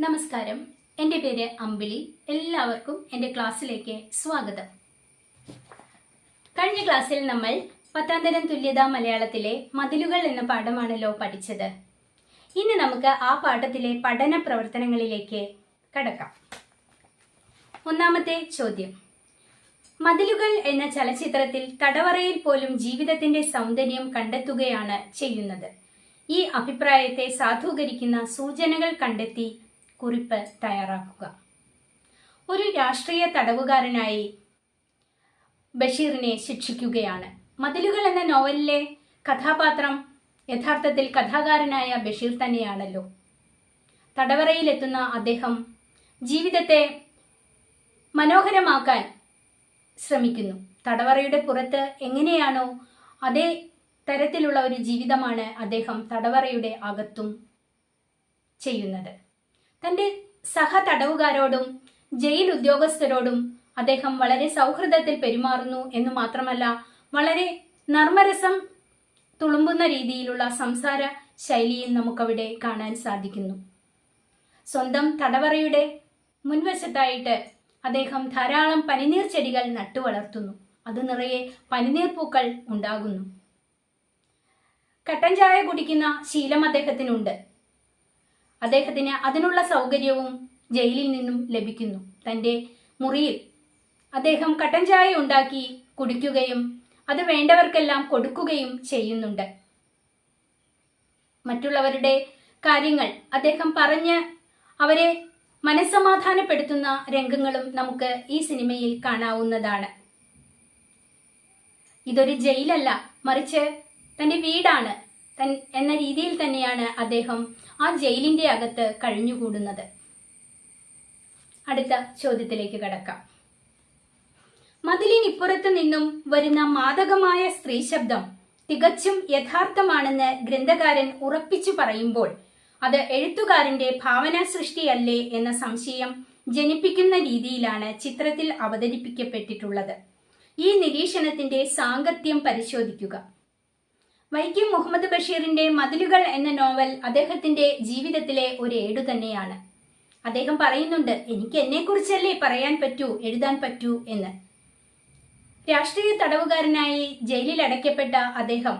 നമസ്കാരം. എന്റെ പേര് അമ്പിളി. എല്ലാവർക്കും എന്റെ ക്ലാസ്സിലേക്ക് സ്വാഗതം. കഴിഞ്ഞ ക്ലാസ്സിൽ നമ്മൾ പത്താം തരം തുല്യതാ മലയാളത്തിലെ മതിലുകൾ എന്ന പാഠമാണല്ലോ പഠിച്ചത്. ഇനി നമുക്ക് ആ പാഠത്തിലെ പഠന പ്രവർത്തനങ്ങളിലേക്ക് കടക്കാം. ഒന്നാമത്തെ ചോദ്യം. മതിലുകൾ എന്ന ചലച്ചിത്രത്തിൽ തടവറയിൽ പോലും ജീവിതത്തിന്റെ സൗന്ദര്യം കണ്ടെത്തുകയാണ് ചെയ്യുന്നത്. ഈ അഭിപ്രായത്തെ സാധൂകരിക്കുന്ന സൂചനകൾ കണ്ടെത്തി കുറിപ്പ് തയ്യാറാക്കുക. ഒരു രാഷ്ട്രീയ തടവുകാരനായി ബഷീറിനെ ശിക്ഷിക്കുകയാണ്. മതിലുകൾ എന്ന നോവലിലെ കഥാപാത്രം യഥാർത്ഥത്തിൽ കഥാകാരനായ ബഷീർ തന്നെയാണല്ലോ. തടവറയിലെത്തുന്ന അദ്ദേഹം ജീവിതത്തെ മനോഹരമാക്കാൻ ശ്രമിക്കുന്നു. തടവറയുടെ പുറത്ത് എങ്ങനെയാണോ അതേ തരത്തിലുള്ള ഒരു ജീവിതമാണ് അദ്ദേഹം തടവറയുടെ അകത്തും ചെയ്യുന്നത്. തന്റെ സഹ തടവുകാരോടും ജയിൽ ഉദ്യോഗസ്ഥരോടും അദ്ദേഹം വളരെ സൗഹൃദത്തിൽ പെരുമാറുന്നു എന്ന് മാത്രമല്ല വളരെ നർമ്മരസം തുളുമ്പുന്ന രീതിയിലുള്ള സംസാര ശൈലിയും നമുക്കവിടെ കാണാൻ സാധിക്കുന്നു. സ്വന്തം തടവറയുടെ മുൻവശത്തായിട്ട് അദ്ദേഹം ധാരാളം പനിനീർ ചെടികൾ നട്ടുവളർത്തുന്നു. അത് നിറയെ പനിനീർ പൂക്കൾ ഉണ്ടാകുന്നു. കട്ടൻ ചായ കുടിക്കുന്ന ശീലം അദ്ദേഹത്തിനുണ്ട്. അദ്ദേഹത്തിന് അതിനുള്ള സൗകര്യവും ജയിലിൽ നിന്നും ലഭിക്കുന്നു. തന്റെ മുറിയിൽ അദ്ദേഹം കട്ടൻ ചായ ഉണ്ടാക്കി കുടിക്കുകയും അത് വേണ്ടവർക്കെല്ലാം കൊടുക്കുകയും ചെയ്യുന്നുണ്ട്. മറ്റുള്ളവരുടെ കാര്യങ്ങൾ അദ്ദേഹം പറഞ്ഞ് അവരെ മനസ്സമാധാനപ്പെടുത്തുന്ന രംഗങ്ങളും നമുക്ക് ഈ സിനിമയിൽ കാണാവുന്നതാണ്. ഇതൊരു ജയിലല്ല മറിച്ച് തന്റെ വീടാണ്. എന്ന രീതിയിൽ തന്നെയാണ് അദ്ദേഹം ആ ജയിലിന്റെ അകത്ത് കഴിഞ്ഞുകൂടുന്നത്. അടുത്ത ചോദ്യത്തിലേക്ക് കടക്കാം. മതിലിനിപ്പുറത്ത് നിന്നും വരുന്ന മാദകമായ സ്ത്രീ ശബ്ദം തികച്ചും യഥാർത്ഥമാണെന്ന് ഗ്രന്ഥകാരൻ ഉറപ്പിച്ചു പറയുമ്പോൾ അത് എഴുത്തുകാരന്റെ ഭാവനാ സൃഷ്ടിയല്ലേ എന്ന സംശയം ജനിപ്പിക്കുന്ന രീതിയിലാണ് ചിത്രത്തിൽ അവതരിപ്പിക്കപ്പെട്ടിട്ടുള്ളത്. ഈ നിരീക്ഷണത്തിന്റെ സാങ്കത്യം പരിശോധിക്കുക. വൈക്കം മുഹമ്മദ് ബഷീറിന്റെ മതിലുകൾ എന്ന നോവൽ അദ്ദേഹത്തിന്റെ ജീവിതത്തിലെ ഒരു ഏടു തന്നെയാണ്. അദ്ദേഹം പറയുന്നുണ്ട് എനിക്ക് എന്നെക്കുറിച്ചല്ലേ പറയാൻ പറ്റൂ എഴുതാൻ പറ്റൂ എന്ന്. രാഷ്ട്രീയ തടവുകാരനായി ജയിലിൽ അടയ്ക്കപ്പെട്ട അദ്ദേഹം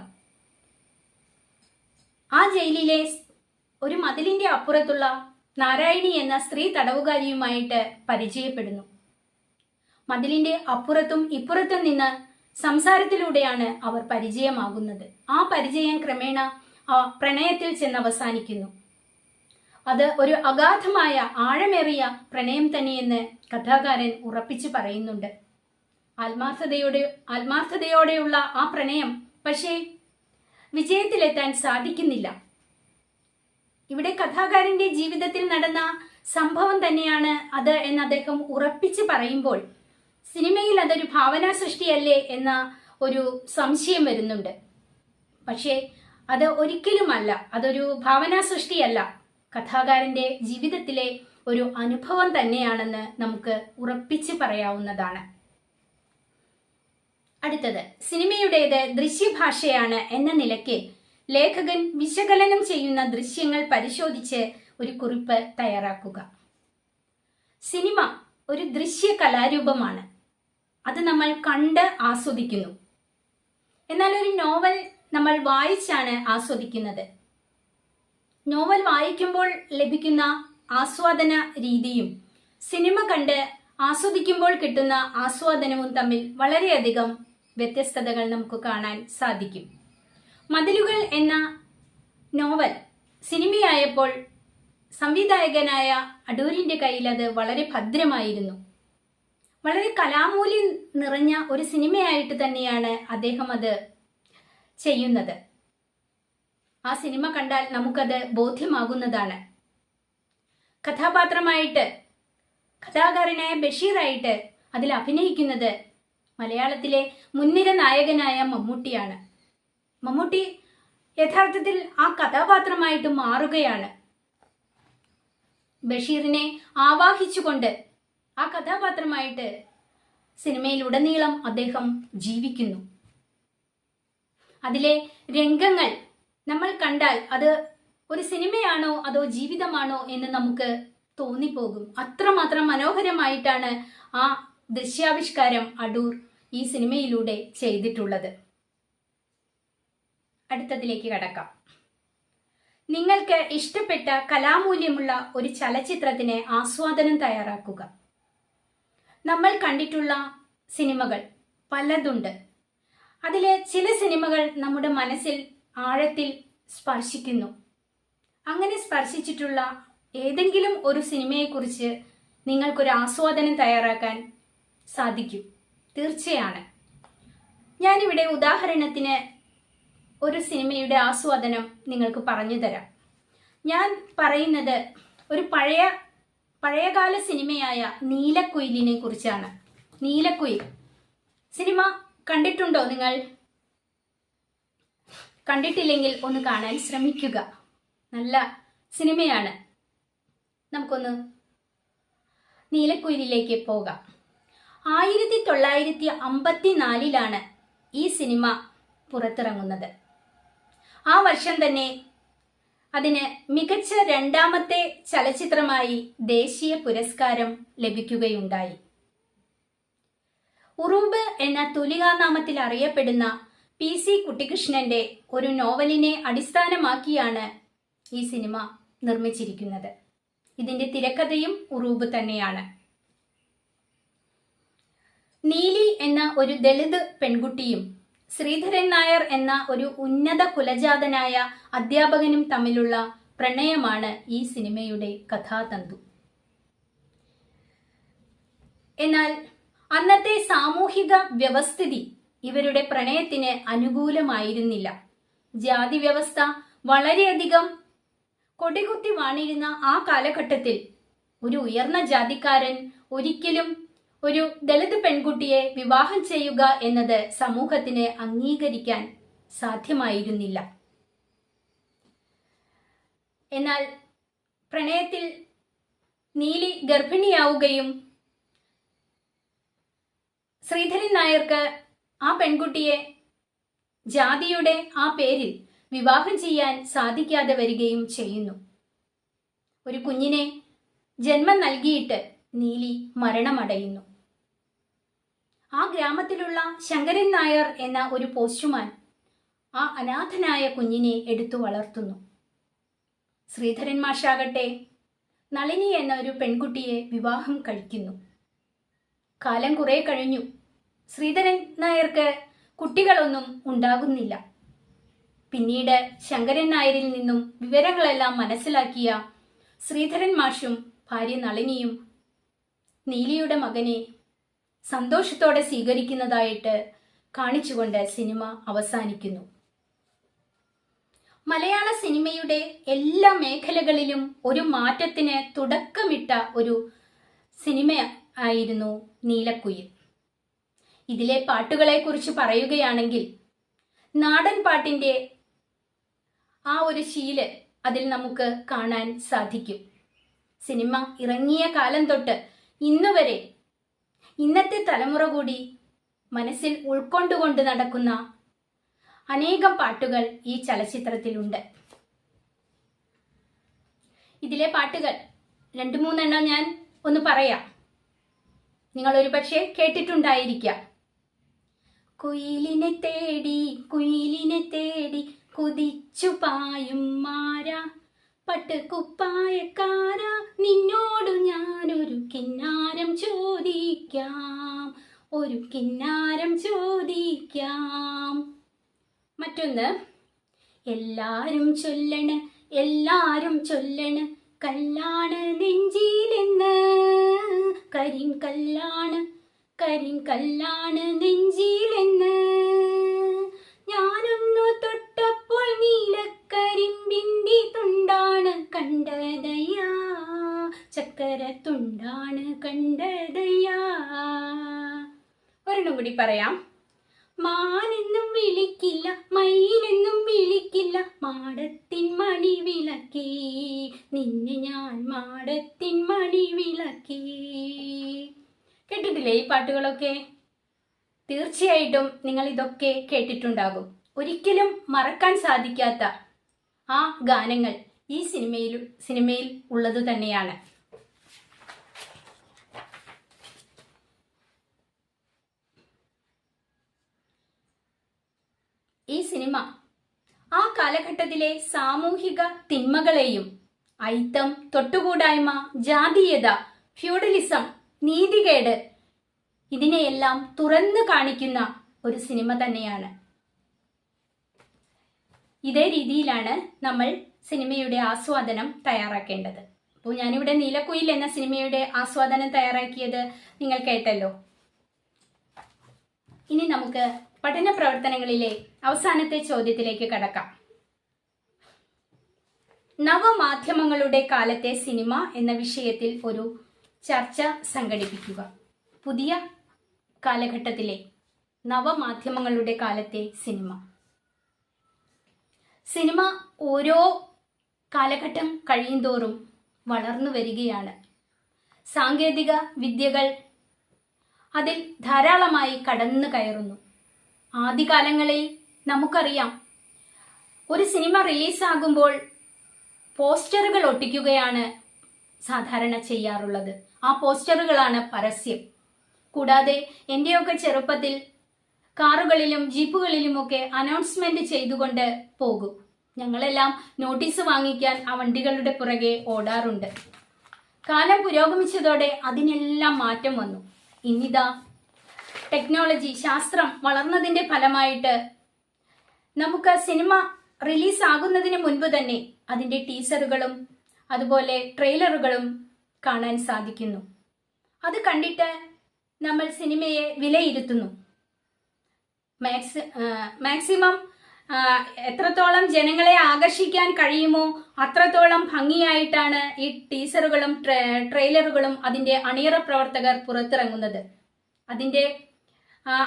ആ ജയിലിലെ ഒരു മതിലിന്റെ അപ്പുറത്തുള്ള നാരായണി എന്ന സ്ത്രീ തടവുകാരിയുമായിട്ട് പരിചയപ്പെടുന്നു. മതിലിന്റെ അപ്പുറത്തും ഇപ്പുറത്തും നിന്ന് സംസാരത്തിലൂടെയാണ് അവർ പരിചയമാകുന്നത്. ആ പരിചയം ക്രമേണ പ്രണയത്തിൽ ചെന്ന് അവസാനിക്കുന്നു അത് ഒരു അഗാധമായ ആഴമേറിയ പ്രണയം തന്നെയെന്ന് കഥാകാരൻ ഉറപ്പിച്ചു പറയുന്നുണ്ട്. ആത്മാർത്ഥതയോടെ ആത്മാർത്ഥതയോടെയുള്ള ആ പ്രണയം പക്ഷേ വിജയത്തിലെത്താൻ സാധിക്കുന്നില്ല. ഇവിടെ കഥാകാരന്റെ ജീവിതത്തിൽ നടന്ന സംഭവം തന്നെയാണ് അത് എന്ന് അദ്ദേഹം ഉറപ്പിച്ച് പറയുമ്പോൾ സിനിമയിൽ അതൊരു ഭാവനാ സൃഷ്ടിയല്ലേ എന്ന ഒരു സംശയം വരുന്നുണ്ട്. പക്ഷേ അത് ഒരിക്കലുമല്ല. അതൊരു ഭാവനാ സൃഷ്ടിയല്ല കഥാകാരന്റെ ജീവിതത്തിലെ ഒരു അനുഭവം തന്നെയാണെന്ന് നമുക്ക് ഉറപ്പിച്ച് പറയാവുന്നതാണ്. അടുത്തത് സിനിമയുടേത് ദൃശ്യഭാഷയാണ് എന്ന നിലയ്ക്ക് ലേഖകൻ വിശകലനം ചെയ്യുന്ന ദൃശ്യങ്ങൾ പരിശോധിച്ച് ഒരു കുറിപ്പ് തയ്യാറാക്കുക. സിനിമ ഒരു ദൃശ്യ കലാരൂപമാണ് അത് നമ്മൾ കണ്ട് ആസ്വദിക്കുന്നു. എന്നാൽ ഒരു നോവൽ നമ്മൾ വായിച്ചാണ് ആസ്വദിക്കുന്നത്. നോവൽ വായിക്കുമ്പോൾ ലഭിക്കുന്ന ആസ്വാദന രീതിയും സിനിമ കണ്ട് ആസ്വദിക്കുമ്പോൾ കിട്ടുന്ന ആസ്വാദനവും തമ്മിൽ വളരെയധികം വ്യത്യസ്തതകൾ നമുക്ക് കാണാൻ സാധിക്കും. മതിലുകൾ എന്ന നോവൽ സിനിമയായപ്പോൾ സംവിധായകനായ അടൂരിന്റെ കയ്യിൽ അത് വളരെ ഭദ്രമായിരുന്നു. വളരെ കലാമൂല്യം നിറഞ്ഞ ഒരു സിനിമയായിട്ട് തന്നെയാണ് അദ്ദേഹം അത് ചെയ്യുന്നത്. ആ സിനിമ കണ്ടാൽ നമുക്കത് ബോധ്യമാകുന്നതാണ്. കഥാപാത്രമായിട്ട് കഥാകാരനായ ബഷീറായിട്ട് അതിൽ അഭിനയിക്കുന്നത് മലയാളത്തിലെ മുൻനിര നായകനായ മമ്മൂട്ടിയാണ്. മമ്മൂട്ടി യഥാർത്ഥത്തിൽ ആ കഥാപാത്രമായിട്ട് മാറുകയാണ്. ബഷീറിനെ ആവാഹിച്ചുകൊണ്ട് ആ കഥാപാത്രമായിട്ട് സിനിമയിലുടനീളം അദ്ദേഹം ജീവിക്കുന്നു. അതിലെ രംഗങ്ങൾ നമ്മൾ കണ്ടാൽ അത് ഒരു സിനിമയാണോ അതോ ജീവിതമാണോ എന്ന് നമുക്ക് തോന്നിപ്പോകും. അത്രമാത്രം മനോഹരമായിട്ടാണ് ആ ദൃശ്യാവിഷ്കാരം അടൂർ ഈ സിനിമയിലൂടെ ചെയ്തിട്ടുള്ളത്. അടുത്തതിലേക്ക് കടക്കാം. നിങ്ങൾക്ക് ഇഷ്ടപ്പെട്ട കലാമൂല്യമുള്ള ഒരു ചലച്ചിത്രത്തിന് ആസ്വാദനം തയ്യാറാക്കുക. നമ്മൾ കണ്ടിട്ടുള്ള സിനിമകൾ പലതുണ്ട്. അതിലെ ചില സിനിമകൾ നമ്മുടെ മനസ്സിൽ ആഴത്തിൽ സ്പർശിക്കുന്നു. അങ്ങനെ സ്പർശിച്ചിട്ടുള്ള ഏതെങ്കിലും ഒരു സിനിമയെക്കുറിച്ച് നിങ്ങൾക്കൊരു ആസ്വാദനം തയ്യാറാക്കാൻ സാധിക്കും. തീർച്ചയാണ്. ഞാനിവിടെ ഉദാഹരണത്തിന് ഒരു സിനിമയുടെ ആസ്വാദനം നിങ്ങൾക്ക് പറഞ്ഞു തരാം. ഞാൻ പറയുന്നത് ഒരു പഴയ പഴയകാല സിനിമയായ നീലക്കുയിലിനെ കുറിച്ചാണ്. നീലക്കുയിൽ. സിനിമ കണ്ടിട്ടുണ്ടോ നിങ്ങൾ? കണ്ടിട്ടില്ലെങ്കിൽ ഒന്ന് കാണാൻ ശ്രമിക്കുക. നല്ല സിനിമയാണ്. നമുക്കൊന്ന് നീലക്കുയിലിലേക്ക് പോകാം. ആയിരത്തി തൊള്ളായിരത്തി അമ്പത്തിനാലിലാണ് ഈ സിനിമ പുറത്തിറങ്ങുന്നത്. ആ വർഷം തന്നെ അതിന് മികച്ച രണ്ടാമത്തെ ചലച്ചിത്രമായി ദേശീയ പുരസ്കാരം ലഭിക്കുകയുണ്ടായി. ഉറൂബ് എന്ന തുലികാനാമത്തിൽ അറിയപ്പെടുന്ന പി സി കുട്ടിക്കൃഷ്ണന്റെ ഒരു നോവലിനെ അടിസ്ഥാനമാക്കിയാണ് ഈ സിനിമ നിർമ്മിച്ചിരിക്കുന്നത്. ഇതിന്റെ തിരക്കഥയും ഉറൂബ് തന്നെയാണ്. നീലി എന്ന ഒരു ദളിത് പെൺകുട്ടിയും ശ്രീധരൻ നായർ എന്ന ഒരു ഉന്നത കുലജാതനായ അധ്യാപകനും തമ്മിലുള്ള പ്രണയമാണ് ഈ സിനിമയുടെ കഥാതന്തു. എന്നാൽ അന്നത്തെ സാമൂഹിക വ്യവസ്ഥിതി ഇവരുടെ പ്രണയത്തിന് അനുകൂലമായിരുന്നില്ല. ജാതി വ്യവസ്ഥ വളരെയധികം കൊടികുത്തി വാണിരുന്ന ആ കാലഘട്ടത്തിൽ ഒരു ഉയർന്ന ജാതിക്കാരൻ ഒരിക്കലും ഒരു ദളിത് പെൺകുട്ടിയെ വിവാഹം ചെയ്യുക എന്നത് സമൂഹത്തിന് അംഗീകരിക്കാൻ സാധ്യമായിരുന്നില്ല. എന്നാൽ പ്രണയത്തിൽ നീലി ഗർഭിണിയാവുകയും ശ്രീധരൻ നായർക്ക് ആ പെൺകുട്ടിയെ ജാതിയുടെ ആ പേരിൽ വിവാഹം ചെയ്യാൻ സാധിക്കാതെ വരികയും ചെയ്യുന്നു. ഒരു കുഞ്ഞിനെ ജന്മം നൽകിയിട്ട് നീലി മരണമടയുന്നു. ആ ഗ്രാമത്തിലുള്ള ശങ്കരൻ നായർ എന്ന ഒരു പോസ്റ്റുമാൻ ആ അനാഥനായ കുഞ്ഞിനെ എടുത്തു വളർത്തുന്നു. ശ്രീധരൻ മാഷാകട്ടെ നളിനി എന്ന ഒരു പെൺകുട്ടിയെ വിവാഹം കഴിക്കുന്നു. കാലം കുറെ കഴിഞ്ഞു. ശ്രീധരൻ നായർക്ക് കുട്ടികളൊന്നും ഉണ്ടാകുന്നില്ല. പിന്നീട് ശങ്കരൻ നായരിൽ നിന്നും വിവരങ്ങളെല്ലാം മനസ്സിലാക്കിയ ശ്രീധരൻ മാഷും ഭാര്യ നളിനിയും നീലിയുടെ മകനെ സന്തോഷത്തോടെ സ്വീകരിക്കുന്നതായിട്ട് കാണിച്ചുകൊണ്ട് സിനിമ അവസാനിക്കുന്നു. മലയാള സിനിമയുടെ എല്ലാ മേഖലകളിലും ഒരു മാറ്റത്തിന് തുടക്കമിട്ട ഒരു സിനിമ ആയിരുന്നു നീലക്കുയിൽ. ഇതിലെ പാട്ടുകളെ കുറിച്ച് പറയുകയാണെങ്കിൽ നാടൻ പാട്ടിന്റെ ആ ഒരു ശീൽ അതിൽ നമുക്ക് കാണാൻ സാധിക്കും. സിനിമ ഇറങ്ങിയ കാലം തൊട്ട് ഇന്നുവരെ ഇന്നത്തെ തലമുറ കൂടി മനസ്സിൽ ഉൾക്കൊണ്ടുകൊണ്ട് നടക്കുന്ന അനേകം പാട്ടുകൾ ഈ ചലച്ചിത്രത്തിലുണ്ട്. ഇതിലെ പാട്ടുകൾ രണ്ടു മൂന്നെണ്ണം ഞാൻ ഒന്ന് പറയാം. നിങ്ങൾ ഒരു പക്ഷേ കേട്ടിട്ടുണ്ടായിരിക്കാം. കുയിലിനെ തേടി കുയിലിനെ തേടി കുതിച്ചു പായും മാരാ. പട്ട് കുപ്പായക്കാര നിന്നോടു ഞാനൊരു കിന്നാരം ചോദിക്കാം. ഒരു കിന്നാരം ചോദിക്കാം. മറ്റൊന്ന് എല്ലാരും ചൊല്ലണ് എല്ലാരും ചൊല്ലണ് കല്ലാണ് നെഞ്ചിലെന്ന്. കരിങ്കല്ലാണ് കരിങ്കല്ലാണ് നെഞ്ചിയിലെന്ന് ഞാനൊന്നു കണ്ടതയ്യാ. ചക്കര തുണ്ടാണ് കണ്ടതയ്യാ. ഒരെണ്ണം കൂടി പറയാം. മാനെന്നും വിളിക്കില്ല മയിലെന്നും വിളിക്കില്ല മാടത്തിൻ മണി വിളക്കി. നിന്നെ ഞാൻ മാടത്തിൻ മണി വിളക്കി. കേട്ടിട്ടില്ലേ ഈ പാട്ടുകളൊക്കെ? തീർച്ചയായിട്ടും നിങ്ങൾ ഇതൊക്കെ കേട്ടിട്ടുണ്ടാകും. ഒരിക്കലും മറക്കാൻ സാധിക്കാത്ത ആ ഗാനങ്ങൾ. ഈ സിനിമയിൽ സിനിമയിൽ ഉള്ളത് തന്നെയാണ്. ഈ സിനിമ ആ കാലഘട്ടത്തിലെ സാമൂഹിക തിന്മകളെയും ഐത്തം തൊട്ടുകൂടായ്മ ജാതീയത ഫ്യൂഡലിസം നീതികേട് ഇതിനെയെല്ലാം തുറന്നു കാണിക്കുന്ന ഒരു സിനിമ തന്നെയാണ്. ഇതേ രീതിയിലാണ് നമ്മൾ സിനിമയുടെ ആസ്വാദനം തയ്യാറാക്കേണ്ടത്. അപ്പോൾ ഞാനിവിടെ നീലക്കുയിൽ എന്ന സിനിമയുടെ ആസ്വാദനം തയ്യാറാക്കിയത് നിങ്ങൾ കേട്ടല്ലോ. ഇനി നമുക്ക് പഠന പ്രവർത്തനങ്ങളിലെ അവസാനത്തെ ചോദ്യത്തിലേക്ക് കടക്കാം. നവമാധ്യമങ്ങളുടെ കാലത്തെ സിനിമ എന്ന വിഷയത്തിൽ ഒരു ചർച്ച സംഘടിപ്പിക്കുക. പുതിയ കാലഘട്ടത്തിലെ നവമാധ്യമങ്ങളുടെ കാലത്തെ സിനിമ. സിനിമ ഓരോ കാലഘട്ടം കഴിയുന്തോറും വളർന്നു വരികയാണ്. സാങ്കേതിക വിദ്യകൾ അതിൽ ധാരാളമായി കടന്നു കയറുന്നു. ആദ്യകാലങ്ങളിൽ നമുക്കറിയാം ഒരു സിനിമ റിലീസാകുമ്പോൾ പോസ്റ്ററുകൾ ഒട്ടിക്കുകയാണ് സാധാരണ ചെയ്യാറുള്ളത്. ആ പോസ്റ്ററുകളാണ് പരസ്യം. കൂടാതെ എന്റെയൊക്കെ ചെറുപ്പത്തിൽ കാറുകളിലും ജീപ്പുകളിലുമൊക്കെ അനൗൺസ്മെന്റ് ചെയ്തുകൊണ്ട് പോകും. ഞങ്ങളെല്ലാം നോട്ടീസ് വാങ്ങിക്കാൻ ആ വണ്ടികളുടെ പുറകെ ഓടാറുണ്ട്. കാലം പുരോഗമിച്ചതോടെ അതിനെല്ലാം മാറ്റം വന്നു. ഇന്നിതാ ടെക്നോളജി ശാസ്ത്രം വളർന്നതിന്റെ ഫലമായിട്ട് നമുക്ക് സിനിമ റിലീസ് ആകുന്നതിന് മുൻപ് തന്നെ അതിന്റെ ടീസറുകളും അതുപോലെ ട്രെയിലറുകളും കാണാൻ സാധിക്കുന്നു. അത് കണ്ടിട്ട് നമ്മൾ സിനിമയെ വിലയിരുത്തുന്നു. മാക്സി മാക്സിമം എത്രത്തോളം ജനങ്ങളെ ആകർഷിക്കാൻ കഴിയുമോ അത്രത്തോളം ഭംഗിയായിട്ടാണ് ഈ ടീസറുകളും ട്രെയിലറുകളും അതിന്റെ അണിയറ പ്രവർത്തകർ പുറത്തിറങ്ങുന്നത്. അതിന്റെ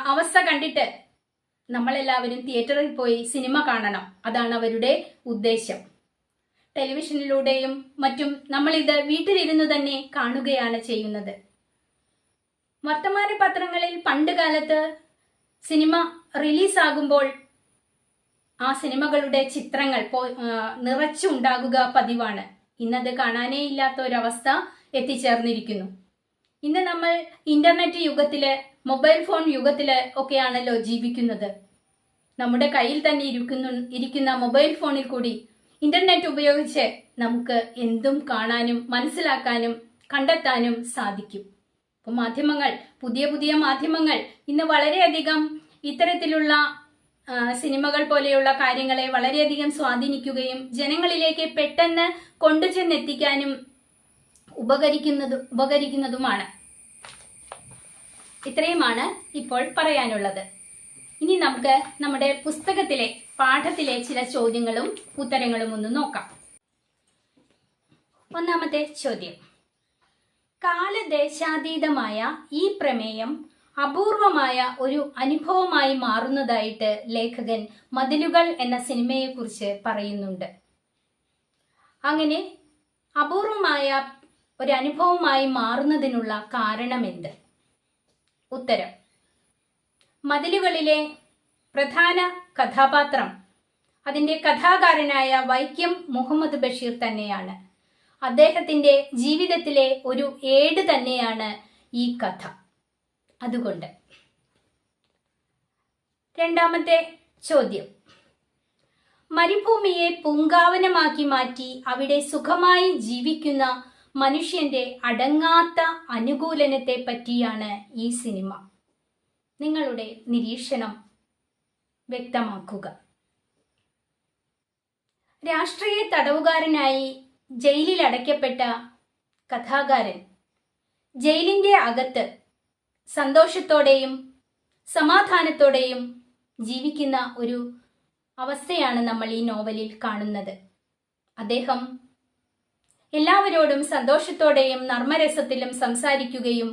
അവസ്ഥ കണ്ടിട്ട് നമ്മളെല്ലാവരും തിയേറ്ററിൽ പോയി സിനിമ കാണണം. അതാണ് അവരുടെ ഉദ്ദേശം. ടെലിവിഷനിലൂടെയും മറ്റും നമ്മളിത് വീട്ടിലിരുന്ന് തന്നെ കാണുകയാണ് ചെയ്യുന്നത്. വർത്തമാന പത്രങ്ങളിൽ പണ്ട് കാലത്ത് സിനിമ റിലീസാകുമ്പോൾ ആ സിനിമകളുടെ ചിത്രങ്ങൾ നിറച്ചുണ്ടാകുക പതിവാണ്. ഇന്നത് കാണാനേ ഇല്ലാത്ത ഒരവസ്ഥ എത്തിച്ചേർന്നിരിക്കുന്നു. ഇന്ന് നമ്മൾ ഇന്റർനെറ്റ് യുഗത്തിൽ മൊബൈൽ ഫോൺ യുഗത്തിൽ ഒക്കെയാണല്ലോ ജീവിക്കുന്നത്. നമ്മുടെ കയ്യിൽ തന്നെ ഇരിക്കുന്നു ഇരിക്കുന്ന മൊബൈൽ ഫോണിൽ കൂടി ഇന്റർനെറ്റ് ഉപയോഗിച്ച് നമുക്ക് എന്തും കാണാനും മനസ്സിലാക്കാനും കണ്ടെത്താനും സാധിക്കും. അപ്പോൾ മാധ്യമങ്ങൾ പുതിയ പുതിയ മാധ്യമങ്ങൾ ഇന്ന് വളരെയധികം ഇത്തരത്തിലുള്ള സിനിമകൾ പോലെയുള്ള കാര്യങ്ങളെ വളരെയധികം സ്വാധീനിക്കുകയും ജനങ്ങളിലേക്ക് പെട്ടെന്ന് കൊണ്ടുചെന്നെത്തിക്കാനും ഉപകരിക്കുന്നതും ഉപകരിക്കുന്നതുമാണ്. ഇത്രയുമാണ് ഇപ്പോൾ പറയാനുള്ളത്. ഇനി നമുക്ക് നമ്മുടെ പുസ്തകത്തിലെ പാഠത്തിലെ ചില ചോദ്യങ്ങളും ഉത്തരങ്ങളും ഒന്ന് നോക്കാം. ഒന്നാമത്തെ ചോദ്യം. കാലദേശാതീതമായ ഈ പ്രമേയം അപൂർവമായ ഒരു അനുഭവമായി മാറുന്നതായിട്ട് ലേഖകൻ മതിലുകൾ എന്ന സിനിമയെക്കുറിച്ച് പറയുന്നുണ്ട്. അങ്ങനെ അപൂർവമായ ഒരു അനുഭവമായി മാറുന്നതിനുള്ള കാരണമെന്ത്? ഉത്തരം. മതിലുകളിലെ പ്രധാന കഥാപാത്രം അതിന്റെ കഥാകാരനായ വൈക്കം മുഹമ്മദ് ബഷീർ തന്നെയാണ്. അദ്ദേഹത്തിന്റെ ജീവിതത്തിലെ ഒരു ഏട് തന്നെയാണ് ഈ കഥ. അതുകൊണ്ട്. രണ്ടാമത്തെ ചോദ്യം. മരുഭൂമിയെ പൂങ്കാവനമാക്കി മാറ്റി അവിടെ സുഖമായി ജീവിക്കുന്ന മനുഷ്യന്റെ അടങ്ങാത്ത അനുകൂലനത്തെ പറ്റിയാണ് ഈ സിനിമ. നിങ്ങളുടെ നിരീക്ഷണം വ്യക്തമാക്കുക. രാഷ്ട്രീയ തടവുകാരനായി ജയിലിൽ അടയ്ക്കപ്പെട്ട കഥാകാരൻ. ജയിലിന്റെ അകത്ത് സന്തോഷത്തോടെയും സമാധാനത്തോടെയും ജീവിക്കുന്ന ഒരു അവസ്ഥയാണ് നമ്മൾ ഈ നോവലിൽ കാണുന്നത്. അദ്ദേഹം എല്ലാവരോടും സന്തോഷത്തോടെയും നർമ്മരസത്തിലും സംസാരിക്കുകയും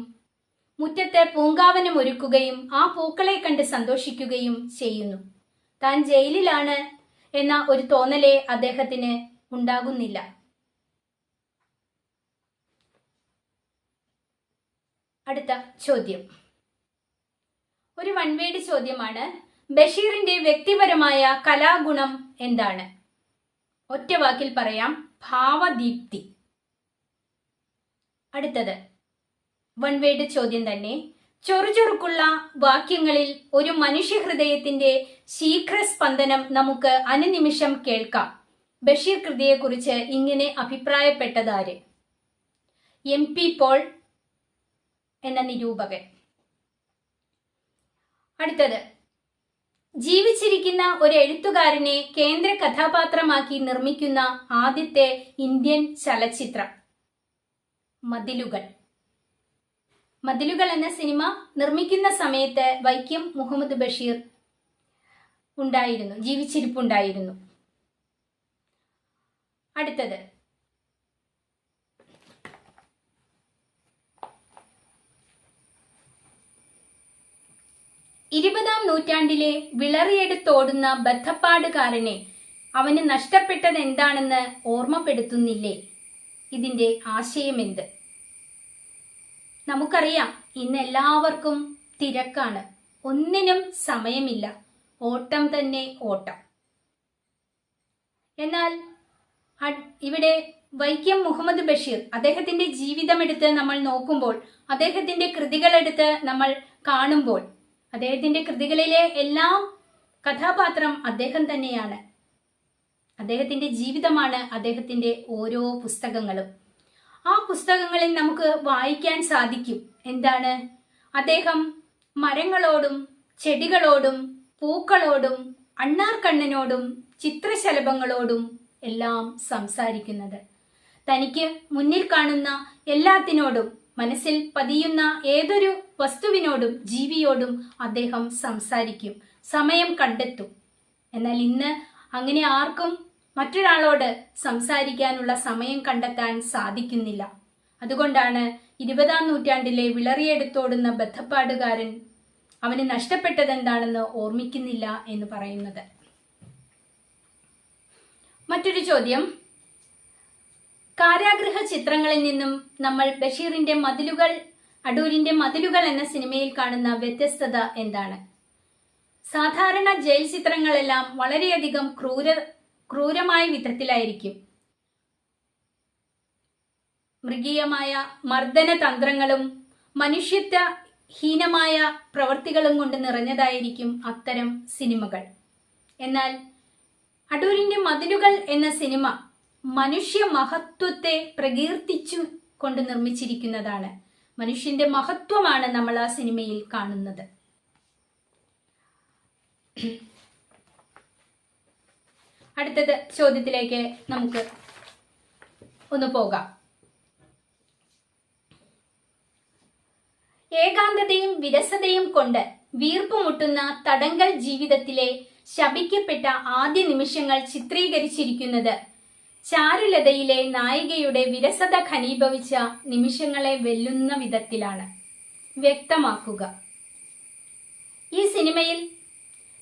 മുറ്റത്തെ പൂങ്കാവനം ഒരുക്കുകയും ആ പൂക്കളെ കണ്ട് സന്തോഷിക്കുകയും ചെയ്യുന്നു. താൻ ജയിലിലാണ് എന്ന ഒരു തോന്നലേ അദ്ദേഹത്തിന് ഉണ്ടാകുന്നില്ല. അടുത്ത ചോദ്യം. ഒരു വൺവേഡ് ചോദ്യമാണ്. ബഷീറിന്റെ വ്യക്തിപരമായ കലാഗുണം എന്താണ്? ഒറ്റ വാക്കിൽ പറയാം. ഭാവദീപ്തി. അടുത്തത്. വൺവേഡ് ചോദ്യം തന്നെ. ചൊറുചൊറുക്കുള്ള വാക്യങ്ങളിൽ ഒരു മനുഷ്യഹൃദയത്തിന്റെ ശീഘ്രസ്പന്ദനം നമുക്ക് അനുനിമിഷം കേൾക്കാം. ബഷീർ കൃതിയെക്കുറിച്ച് ഇങ്ങനെ അഭിപ്രായപ്പെട്ടതാര്? എം പി പോൾ എന്ന നിരൂപകൻ. അടുത്തത്. ജീവിച്ചിരിക്കുന്ന ഒരു എഴുത്തുകാരനെ കേന്ദ്ര കഥാപാത്രമാക്കി നിർമ്മിക്കുന്ന ആദ്യത്തെ ഇന്ത്യൻ ചലച്ചിത്രം മതിലുകൾ. മതിലുകൾ എന്ന സിനിമ നിർമ്മിക്കുന്ന സമയത്ത് വൈക്കം മുഹമ്മദ് ബഷീർ ഉണ്ടായിരുന്നു ജീവിച്ചിരിപ്പുണ്ടായിരുന്നു. അടുത്തത്. ഇരുപതാം നൂറ്റാണ്ടിലെ വിളറിയെടുത്തോടുന്ന ബദ്ധപ്പാടുകാരനെ അവന് നഷ്ടപ്പെട്ടത് എന്താണെന്ന് ഓർമ്മപ്പെടുത്തുന്നില്ലേ? ഇതിന്റെ ആശയമെന്ത്? നമുക്കറിയാം ഇന്ന് എല്ലാവർക്കും തിരക്കാണ്. ഒന്നിനും സമയമില്ല. ഓട്ടം തന്നെ ഓട്ടം. എന്നാൽ ഇവിടെ വൈക്കം മുഹമ്മദ് ബഷീർ അദ്ദേഹത്തിന്റെ ജീവിതമെടുത്ത് നമ്മൾ നോക്കുമ്പോൾ അദ്ദേഹത്തിന്റെ കൃതികളെടുത്ത് നമ്മൾ കാണുമ്പോൾ അദ്ദേഹത്തിന്റെ കൃതികളിലെ എല്ലാം കഥാപാത്രം അദ്ദേഹം തന്നെയാണ്. അദ്ദേഹത്തിന്റെ ജീവിതമാണ് അദ്ദേഹത്തിന്റെ ഓരോ പുസ്തകങ്ങളും. ആ പുസ്തകങ്ങളിൽ നമുക്ക് വായിക്കാൻ സാധിക്കും. എന്താണ്? അദ്ദേഹം മരങ്ങളോടും ചെടികളോടും പൂക്കളോടും അണ്ണാർക്കണ്ണനോടും ചിത്രശലഭങ്ങളോടും എല്ലാം സംസാരിക്കുന്നത്. തനിക്ക് മുന്നിൽ കാണുന്ന എല്ലാത്തിനോടും മനസ്സിൽ പതിയുന്ന ഏതൊരു വസ്തുവിനോടും ജീവിയോടും അദ്ദേഹം സംസാരിക്കും. സമയം കണ്ടെത്തും. എന്നാൽ ഇന്ന് അങ്ങനെ ആർക്കും മറ്റൊരാളോട് സംസാരിക്കാനുള്ള സമയം കണ്ടെത്താൻ സാധിക്കുന്നില്ല. അതുകൊണ്ടാണ് ഇരുപതാം നൂറ്റാണ്ടിലെ വിളറിയെടുത്തോടുന്ന ബദ്ധപ്പാടുകാരൻ അവന് നഷ്ടപ്പെട്ടതെന്താണെന്ന് ഓർമ്മിക്കുന്നില്ല എന്ന് പറയുന്നത്. മറ്റൊരു ചോദ്യം. കാരാഗൃഹ ചിത്രങ്ങളിൽ നിന്നും നമ്മൾ ബഷീറിന്റെ മതിലുകൾ അടൂരിന്റെ മതിലുകൾ എന്ന സിനിമയിൽ കാണുന്ന വ്യത്യസ്തത എന്താണ്? സാധാരണ ജയിൽ ചിത്രങ്ങളെല്ലാം വളരെയധികം ക്രൂര ക്രൂരമായ വിധത്തിലായിരിക്കും. മൃഗീയമായ മർദ്ദന തന്ത്രങ്ങളും മനുഷ്യത്വ ഹീനമായ പ്രവർത്തികളും കൊണ്ട് നിറഞ്ഞതായിരിക്കും അത്തരം സിനിമകൾ. എന്നാൽ അടൂരിന്റെ മതിലുകൾ എന്ന സിനിമ മനുഷ്യ മഹത്വത്തെ പ്രകീർത്തിച്ചും കൊണ്ട് നിർമ്മിച്ചിരിക്കുന്നതാണ്. മനുഷ്യന്റെ മഹത്വമാണ് നമ്മൾ ആ സിനിമയിൽ കാണുന്നത്. അടുത്തത് ചോദ്യത്തിലേക്ക് നമുക്ക് ഒന്ന് പോകാം. ഏകാന്തതയും വിരസതയും കൊണ്ട് വീർപ്പുമുട്ടുന്ന തടങ്കൽ ജീവിതത്തിലെ ശപിക്കപ്പെട്ട ആദ്യ നിമിഷങ്ങൾ ചിത്രീകരിച്ചിരിക്കുന്നത് ചാരുലതയിലെ നായികയുടെ വിരസത ഖനീഭവിച്ച നിമിഷങ്ങളെ വെല്ലുന്ന വിധത്തിലാണ്. വ്യക്തമാക്കുക. ഈ സിനിമയിൽ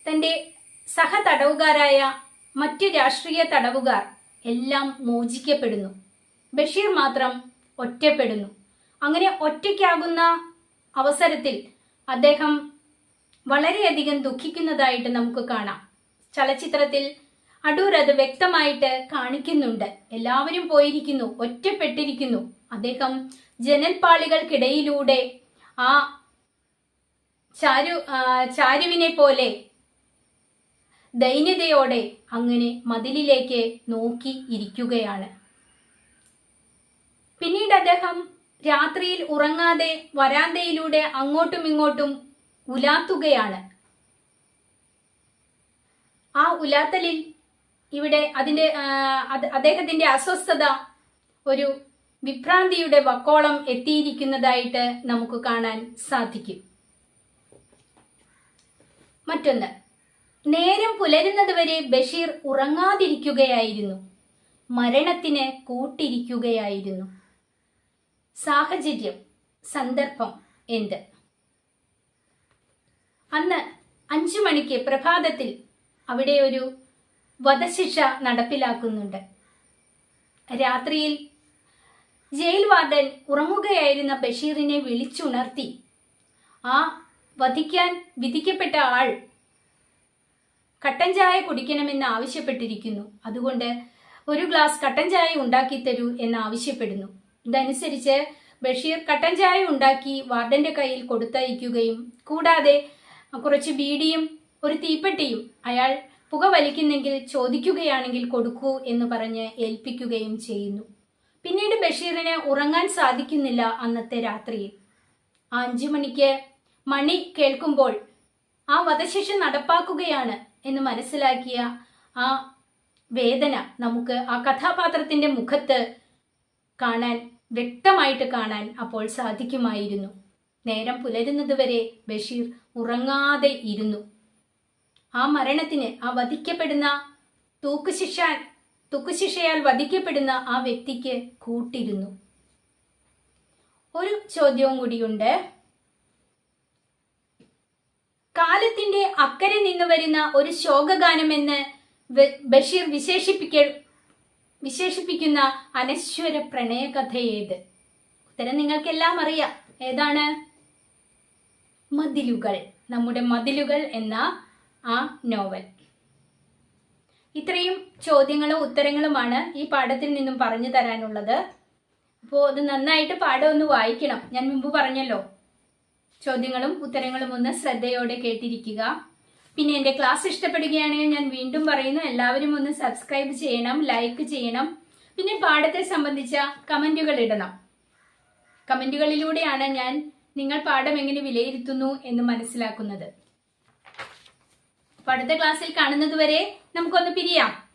തന്റെ സഹതടവുകാരായ മറ്റു രാഷ്ട്രീയ തടവുകാർ എല്ലാം മോചിക്കപ്പെടുന്നു. ബഷീർ മാത്രം ഒറ്റപ്പെടുന്നു. അങ്ങനെ ഒറ്റയ്ക്കാകുന്ന അവസരത്തിൽ അദ്ദേഹം വളരെയധികം ദുഃഖിക്കുന്നതായിട്ട് നമുക്ക് കാണാം. ചലച്ചിത്രത്തിൽ അടൂർ അത് വ്യക്തമായിട്ട് കാണിക്കുന്നുണ്ട്. എല്ലാവരും പോയിരിക്കുന്നു ഒറ്റപ്പെട്ടിരിക്കുന്നു. അദ്ദേഹം ജനൽപാളികൾക്കിടയിലൂടെ ആ ചാരു ചാരുവിനെ പോലെ ദൈന്യതയോടെ അങ്ങനെ മതിലിലേക്ക് നോക്കി ഇരിക്കുകയാണ്. പിന്നീട് അദ്ദേഹം രാത്രിയിൽ ഉറങ്ങാതെ വരാന്തയിലൂടെ അങ്ങോട്ടും ഇങ്ങോട്ടും ഉലാത്തുകയാണ്. ആ ഉലാത്തലിൽ ഇവിടെ അതിന്റെ അത്- അദ്ദേഹത്തിന്റെ അസ്വസ്ഥത ഒരു വിഭ്രാന്തിയുടെ വക്കോളം എത്തിയിരിക്കുന്നതായിട്ട് നമുക്ക് കാണാൻ സാധിക്കും. മറ്റൊന്ന് നേരം പുലരുന്നത് വരെ ബഷീർ ഉറങ്ങാതിരിക്കുകയായിരുന്നു. മരണത്തിന് കൂട്ടിരിക്കുകയായിരുന്നു. സാഹചര്യം സന്ദർഭം എന്ത്? അന്ന് അഞ്ചു മണിക്ക് പ്രഭാതത്തിൽ അവിടെ ഒരു വധശിക്ഷ നടപ്പിലാക്കുന്നുണ്ട്. രാത്രിയിൽ ജയിൽ വാർഡൻ ഉറങ്ങുകയായിരുന്ന ബഷീറിനെ വിളിച്ചുണർത്തി ആ വധിക്കാൻ വിധിക്കപ്പെട്ട ആൾ കട്ടൻ ചായ കുടിക്കണമെന്ന് ആവശ്യപ്പെട്ടിരിക്കുന്നു. അതുകൊണ്ട് ഒരു ഗ്ലാസ് കട്ടൻ ചായ ഉണ്ടാക്കി തരൂ എന്ന് ആവശ്യപ്പെടുന്നു. ഇതനുസരിച്ച് ബഷീർ കട്ടൻ ചായ ഉണ്ടാക്കി വാർഡന്റെ കയ്യിൽ കൊടുത്തയക്കുകയും കൂടാതെ കുറച്ച് ബീഡിയും ഒരു തീപ്പെട്ടിയും അയാൾ പുക വലിക്കുന്നെങ്കിൽ ചോദിക്കുകയാണെങ്കിൽ കൊടുക്കൂ എന്ന് പറഞ്ഞ് ഏൽപ്പിക്കുകയും ചെയ്യുന്നു. പിന്നീട് ബഷീറിന് ഉറങ്ങാൻ സാധിക്കുന്നില്ല അന്നത്തെ രാത്രിയിൽ. അഞ്ചു മണിക്ക് മണി കേൾക്കുമ്പോൾ ആ വധശിക്ഷ നടപ്പാക്കുകയാണ് എന്ന് മനസ്സിലാക്കിയ ആ വേദന നമുക്ക് ആ കഥാപാത്രത്തിന്റെ മുഖത്ത് കാണാൻ വ്യക്തമായിട്ട് കാണാൻ അപ്പോൾ സാധിക്കുമായിരുന്നു. നേരം പുലരുന്നതുവരെ ബഷീർ ഉറങ്ങാതെ ഇരുന്നു. ആ മരണത്തിന് ആ വധിക്കപ്പെടുന്ന തൂക്കുശിക്ഷ തൂക്കുശിക്ഷയാൽ വധിക്കപ്പെടുന്ന ആ വ്യക്തിക്ക് കൂട്ടിരുന്നു. ഒരു ചോദ്യവും കൂടിയുണ്ട്. കാലത്തിന്റെ അക്കരെ നിന്ന് വരുന്ന ഒരു ശോകഗാനമെന്ന് ബഷീർ വിശേഷിപ്പിക്ക വിശേഷിപ്പിക്കുന്ന അനശ്വര പ്രണയകഥ ഏത്? ഉത്തരം നിങ്ങൾക്കെല്ലാം അറിയാം. ഏതാണ്? മതിലുകൾ. നമ്മുടെ മതിലുകൾ എന്ന ആ നോവൽ. ഇത്രയും ചോദ്യങ്ങളും ഉത്തരങ്ങളുമാണ് ഈ പാഠത്തിൽ നിന്നും പറഞ്ഞു തരാനുള്ളത്. അപ്പോൾ അത് നന്നായിട്ട് പാഠം ഒന്ന് വായിക്കണം. ഞാൻ മുമ്പ് പറഞ്ഞല്ലോ. ചോദ്യങ്ങളും ഉത്തരങ്ങളും ഒന്ന് ശ്രദ്ധയോടെ കേട്ടിരിക്കുക. പിന്നെ എന്റെ ക്ലാസ് ഇഷ്ടപ്പെടുകയാണെങ്കിൽ ഞാൻ വീണ്ടും പറയുന്നു. എല്ലാവരും ഒന്ന് സബ്സ്ക്രൈബ് ചെയ്യണം ലൈക്ക് ചെയ്യണം. പിന്നെ പാഠത്തെ സംബന്ധിച്ച കമന്റുകൾ ഇടണം. കമന്റുകളിലൂടെയാണ് ഞാൻ നിങ്ങൾ പാഠം എങ്ങനെ വിലയിരുത്തുന്നു എന്ന് മനസ്സിലാക്കുന്നത്. അടുത്ത ക്ലാസ്സിൽ കാണുന്നത് വരെ നമുക്കൊന്ന് പിരിയാം.